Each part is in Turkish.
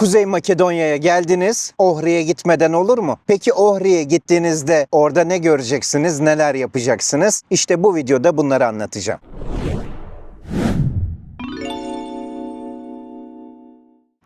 Kuzey Makedonya'ya geldiniz. Ohri'ye gitmeden olur mu? Peki Ohri'ye gittiğinizde orada ne göreceksiniz, neler yapacaksınız? İşte bu videoda bunları anlatacağım.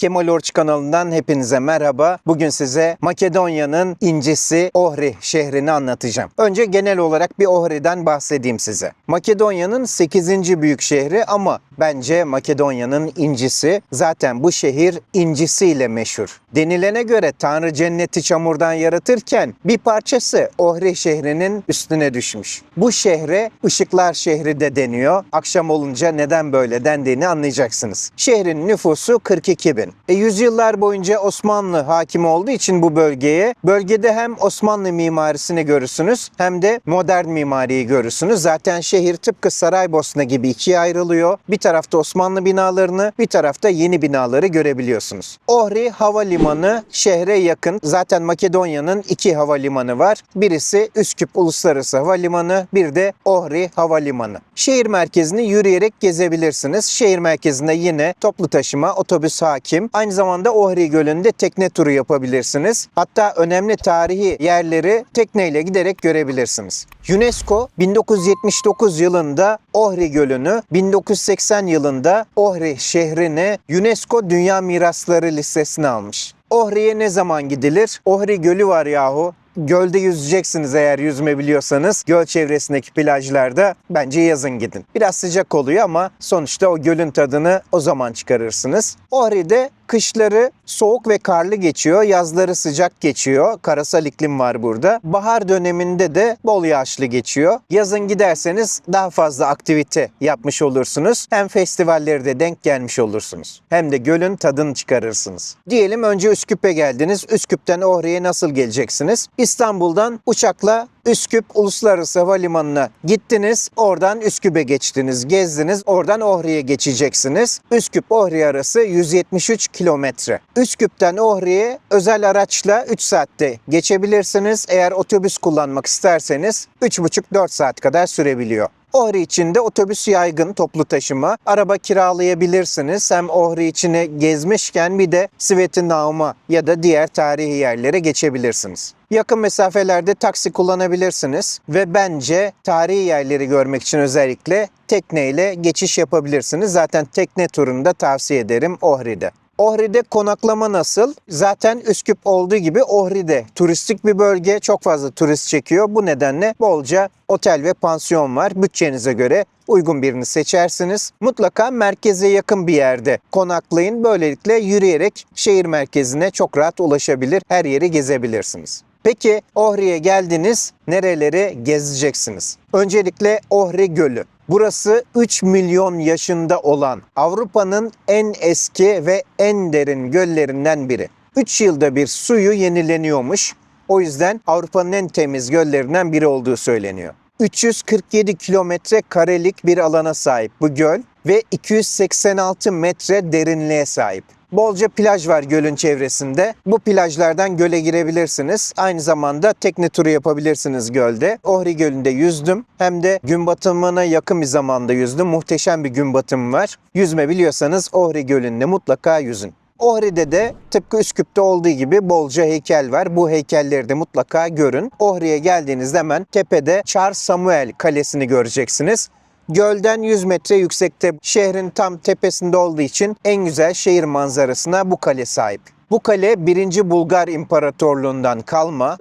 Kemal Orç kanalından hepinize merhaba. Bugün size Makedonya'nın incisi Ohri şehrini anlatacağım. Önce genel olarak bir Ohri'den bahsedeyim size. Makedonya'nın 8. büyük şehri ama bence Makedonya'nın incisi. Zaten bu şehir incisiyle meşhur. Denilene göre Tanrı cenneti çamurdan yaratırken bir parçası Ohri şehrinin üstüne düşmüş. Bu şehre Işıklar şehri de deniyor. Akşam olunca neden böyle dendiğini anlayacaksınız. Şehrin nüfusu 42 bin. E, yüzyıllar boyunca Osmanlı hakim olduğu için bu bölgeye, bölgede hem Osmanlı mimarisini görürsünüz hem de modern mimariyi görürsünüz. Zaten şehir tıpkı Saraybosna gibi ikiye ayrılıyor. Bir tarafta Osmanlı binalarını, bir tarafta yeni binaları görebiliyorsunuz. Ohri Havalimanı şehre yakın. Zaten Makedonya'nın iki havalimanı var. Birisi Üsküp Uluslararası Havalimanı, bir de Ohri Havalimanı. Şehir merkezini yürüyerek gezebilirsiniz. Şehir merkezinde yine toplu taşıma, otobüs hakim. Aynı zamanda Ohri Gölü'nde tekne turu yapabilirsiniz. Hatta önemli tarihi yerleri tekneyle giderek görebilirsiniz. UNESCO 1979 yılında Ohri Gölü'nü, 1980 yılında Ohri şehrini UNESCO Dünya Mirasları listesine almış. Ohri'ye ne zaman gidilir? Ohri Gölü var yahu. Gölde yüzeceksiniz eğer yüzme biliyorsanız. Göl çevresindeki plajlarda bence yazın gidin. Biraz sıcak oluyor ama sonuçta o gölün tadını o zaman çıkarırsınız. Ohri'de kışları soğuk ve karlı geçiyor, yazları sıcak geçiyor. Karasal iklim var burada. Bahar döneminde de bol yağışlı geçiyor. Yazın giderseniz daha fazla aktivite yapmış olursunuz. Hem festivalleri de denk gelmiş olursunuz. Hem de gölün tadını çıkarırsınız. Diyelim önce Üsküp'e geldiniz. Üsküp'ten Ohri'ye nasıl geleceksiniz? İstanbul'dan uçakla Üsküp Uluslararası Havalimanı'na gittiniz. Oradan Üsküp'e geçtiniz, gezdiniz. Oradan Ohri'ye geçeceksiniz. Üsküp-Ohri arası 173 kilometre. Üsküp'ten Ohri'ye özel araçla 3 saatte geçebilirsiniz. Eğer otobüs kullanmak isterseniz 3,5-4 saat kadar sürebiliyor. Ohri içinde otobüs yaygın toplu taşıma. Araba kiralayabilirsiniz. Hem Ohri içini gezmişken bir de Sveti Nauma ya da diğer tarihi yerlere geçebilirsiniz. Yakın mesafelerde taksi kullanabilirsiniz ve bence tarihi yerleri görmek için özellikle tekneyle geçiş yapabilirsiniz. Zaten tekne turunu da tavsiye ederim Ohri'de. Ohri'de konaklama nasıl? Zaten Üsküp olduğu gibi Ohri'de turistik bir bölge çok fazla turist çekiyor. Bu nedenle bolca otel ve pansiyon var. Bütçenize göre uygun birini seçersiniz. Mutlaka merkeze yakın bir yerde konaklayın. Böylelikle yürüyerek şehir merkezine çok rahat ulaşabilir, her yeri gezebilirsiniz. Peki Ohri'ye geldiniz, nereleri gezeceksiniz? Öncelikle Ohri Gölü. Burası 3 milyon yaşında olan Avrupa'nın en eski ve en derin göllerinden biri. 3 yılda bir suyu yenileniyormuş. O yüzden Avrupa'nın en temiz göllerinden biri olduğu söyleniyor. 347 kilometre karelik bir alana sahip bu göl ve 286 metre derinliğe sahip. Bolca plaj var gölün çevresinde. Bu plajlardan göle girebilirsiniz. Aynı zamanda tekne turu yapabilirsiniz gölde. Ohri Gölü'nde yüzdüm. Hem de gün batımına yakın bir zamanda yüzdüm. Muhteşem bir gün batımı var. Yüzme biliyorsanız Ohri Gölü'nde mutlaka yüzün. Ohri'de de tıpkı Üsküp'te olduğu gibi bolca heykel var. Bu heykelleri de mutlaka görün. Ohri'ye geldiğinizde hemen tepede Çar Samuel Kalesi'ni göreceksiniz. Gölden 100 metre yüksekte şehrin tam tepesinde olduğu için en güzel şehir manzarasına bu kale sahip. Bu kale 1. Bulgar İmparatorluğundan kalma,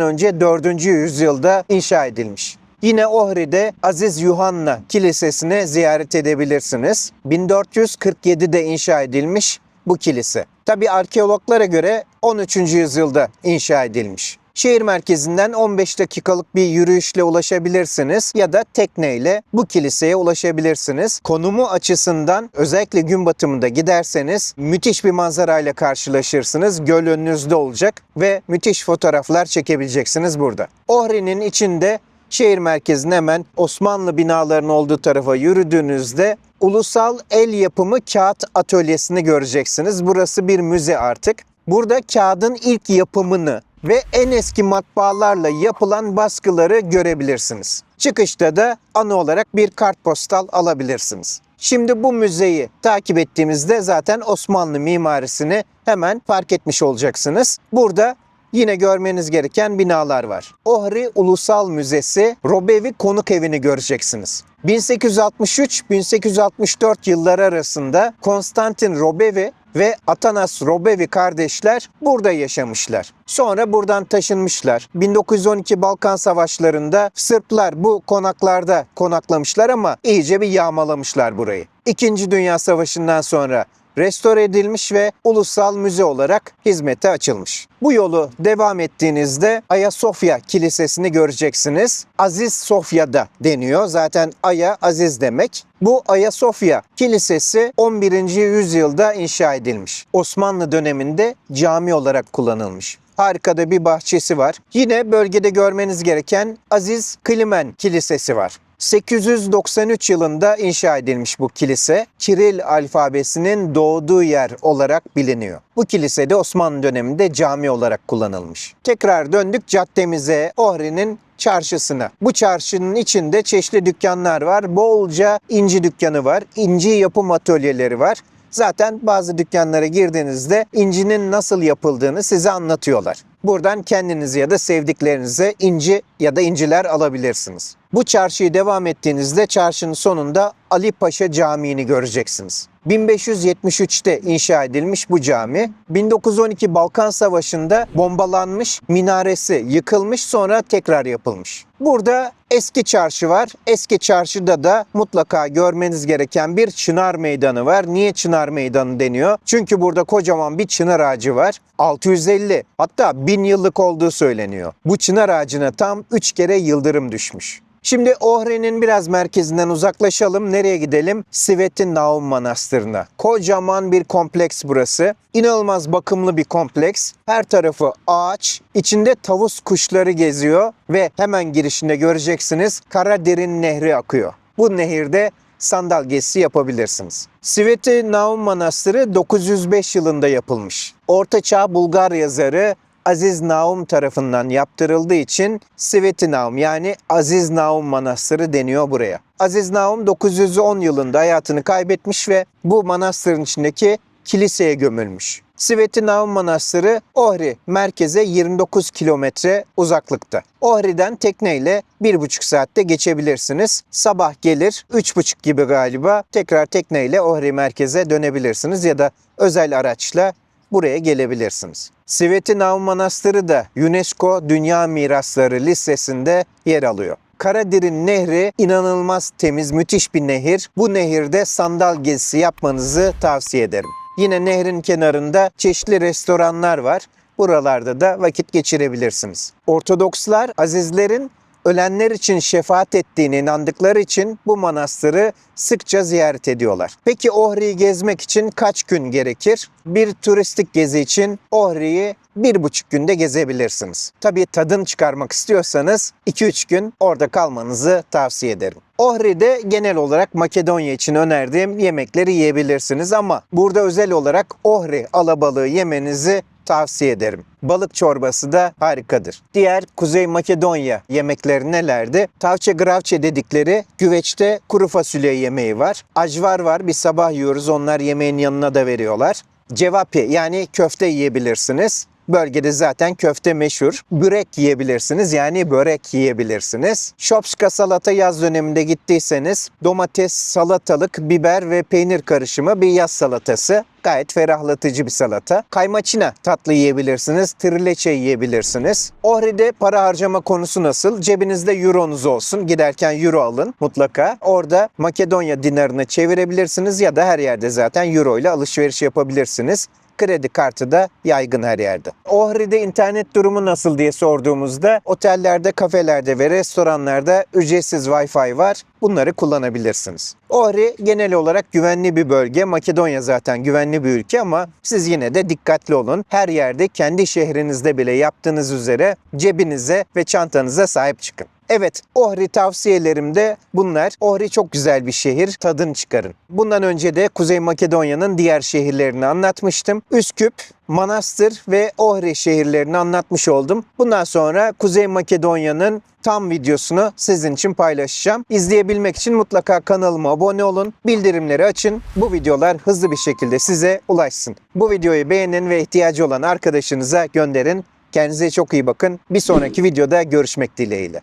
önce 4. yüzyılda inşa edilmiş. Yine Ohri'de Aziz Yuhanna Kilisesi'ni ziyaret edebilirsiniz. 1447'de inşa edilmiş bu kilise. Tabi arkeologlara göre 13. yüzyılda inşa edilmiş. Şehir merkezinden 15 dakikalık bir yürüyüşle ulaşabilirsiniz ya da tekneyle bu kiliseye ulaşabilirsiniz. Konumu açısından özellikle gün batımında giderseniz müthiş bir manzarayla karşılaşırsınız. Göl önünüzde olacak ve müthiş fotoğraflar çekebileceksiniz burada. Ohri'nin içinde şehir merkezinin hemen Osmanlı binalarının olduğu tarafa yürüdüğünüzde Ulusal El Yapımı Kağıt Atölyesi'ni göreceksiniz. Burası bir müze artık. Burada kağıdın ilk yapımını ve en eski matbaalarla yapılan baskıları görebilirsiniz. Çıkışta da anı olarak bir kartpostal alabilirsiniz. Şimdi bu müzeyi takip ettiğimizde zaten Osmanlı mimarisini hemen fark etmiş olacaksınız. Burada yine görmeniz gereken binalar var. Ohri Ulusal Müzesi, Robevi Konuk Evi'ni göreceksiniz. 1863-1864 yılları arasında Konstantin Robevi ve Atanas Robevi kardeşler burada yaşamışlar. Sonra buradan taşınmışlar. 1912 Balkan Savaşları'nda Sırplar bu konaklarda konaklamışlar ama iyice bir yağmalamışlar burayı. İkinci Dünya Savaşı'ndan sonra restore edilmiş ve ulusal müze olarak hizmete açılmış. Bu yolu devam ettiğinizde Ayasofya Kilisesi'ni göreceksiniz. Aziz Sofya'da deniyor. Zaten Aya Aziz demek. Bu Ayasofya Kilisesi 11. yüzyılda inşa edilmiş. Osmanlı döneminde cami olarak kullanılmış. Harika da bir bahçesi var. Yine bölgede görmeniz gereken Aziz Klimen Kilisesi var. 893 yılında inşa edilmiş bu kilise. Kiril alfabesinin doğduğu yer olarak biliniyor. Bu kilise de Osmanlı döneminde cami olarak kullanılmış. Tekrar döndük caddemize, Ohri'nin çarşısına. Bu çarşının içinde çeşitli dükkanlar var. Bolca inci dükkanı var. İnci yapım atölyeleri var. Zaten bazı dükkanlara girdiğinizde incinin nasıl yapıldığını size anlatıyorlar. Buradan kendinize ya da sevdiklerinize inci ya da inciler alabilirsiniz. Bu çarşıyı devam ettiğinizde çarşının sonunda Ali Paşa Camii'ni göreceksiniz. 1573'te inşa edilmiş bu cami. 1912 Balkan Savaşı'nda bombalanmış, minaresi yıkılmış sonra tekrar yapılmış. Burada eski çarşı var. Eski çarşıda da mutlaka görmeniz gereken bir çınar meydanı var. Niye çınar meydanı deniyor? Çünkü burada kocaman bir çınar ağacı var. 650 hatta 1000 yıllık olduğu söyleniyor. Bu çınar ağacına tam 3 kere yıldırım düşmüş. Şimdi Ohri'nin biraz merkezinden uzaklaşalım. Nereye gidelim? Sivet'in Naum Manastırı'na. Kocaman bir kompleks burası. İnanılmaz bakımlı bir kompleks. Her tarafı ağaç. İçinde tavus kuşları geziyor ve hemen girişinde göreceksiniz Karaderin Nehri akıyor. Bu nehirde sandal gezisi yapabilirsiniz. Sivet'i Naum Manastırı 905 yılında yapılmış. Ortaçağ Bulgar yazarı Aziz Naum tarafından yaptırıldığı için Sveti Naum yani Aziz Naum Manastırı deniyor buraya. Aziz Naum 910 yılında hayatını kaybetmiş ve bu manastırın içindeki kiliseye gömülmüş. Sveti Naum Manastırı Ohri merkeze 29 kilometre uzaklıkta. Ohri'den tekneyle 1,5 saatte geçebilirsiniz. Sabah gelir 3,5 gibi galiba tekrar tekneyle Ohri merkeze dönebilirsiniz ya da özel araçla buraya gelebilirsiniz. Sveti Naum Manastırı da UNESCO Dünya Mirasları listesinde yer alıyor. Karadir'in nehri inanılmaz temiz, müthiş bir nehir. Bu nehirde sandal gezisi yapmanızı tavsiye ederim. Yine nehrin kenarında çeşitli restoranlar var. Buralarda da vakit geçirebilirsiniz. Ortodokslar Azizlerin ölenler için şefaat ettiğine inandıkları için bu manastırı sıkça ziyaret ediyorlar. Peki Ohri'yi gezmek için kaç gün gerekir? Bir turistik gezi için Ohri'yi bir buçuk günde gezebilirsiniz. Tabii tadını çıkarmak istiyorsanız 2-3 gün orada kalmanızı tavsiye ederim. Ohri'de genel olarak Makedonya için önerdiğim yemekleri yiyebilirsiniz ama burada özel olarak Ohri alabalığı yemenizi tavsiye ederim. Balık çorbası da harikadır. Diğer Kuzey Makedonya yemekleri nelerdi? Tavçe gravçe dedikleri güveçte kuru fasulye yemeği var. Ajvar var bir sabah yiyoruz onlar yemeğin yanına da veriyorlar. Cevapi yani köfte yiyebilirsiniz. Bölgede zaten köfte meşhur. Börek yiyebilirsiniz yani börek yiyebilirsiniz. Şopska salata yaz döneminde gittiyseniz domates, salatalık, biber ve peynir karışımı bir yaz salatası. Gayet ferahlatıcı bir salata. Kaymaçina tatlı yiyebilirsiniz. Trileçe yiyebilirsiniz. Ohri'de para harcama konusu nasıl? Cebinizde euronuz olsun. Giderken euro alın mutlaka. Orada Makedonya dinarını çevirebilirsiniz ya da her yerde zaten euro ile alışveriş yapabilirsiniz kredi kartı da yaygın her yerde. Ohri'de internet durumu nasıl diye sorduğumuzda otellerde, kafelerde ve restoranlarda ücretsiz Wi-Fi var. Bunları kullanabilirsiniz. Ohri genel olarak güvenli bir bölge. Makedonya zaten güvenli bir ülke ama siz yine de dikkatli olun. Her yerde kendi şehrinizde bile yaptığınız üzere cebinize ve çantanıza sahip çıkın. Evet, Ohri tavsiyelerim de bunlar. Ohri çok güzel bir şehir, tadını çıkarın. Bundan önce de Kuzey Makedonya'nın diğer şehirlerini anlatmıştım. Üsküp, Manastır ve Ohri şehirlerini anlatmış oldum. Bundan sonra Kuzey Makedonya'nın tam videosunu sizin için paylaşacağım. İzleyebilmek için mutlaka kanalıma abone olun, bildirimleri açın. Bu videolar hızlı bir şekilde size ulaşsın. Bu videoyu beğenin ve ihtiyacı olan arkadaşınıza gönderin. Kendinize çok iyi bakın. Bir sonraki videoda görüşmek dileğiyle.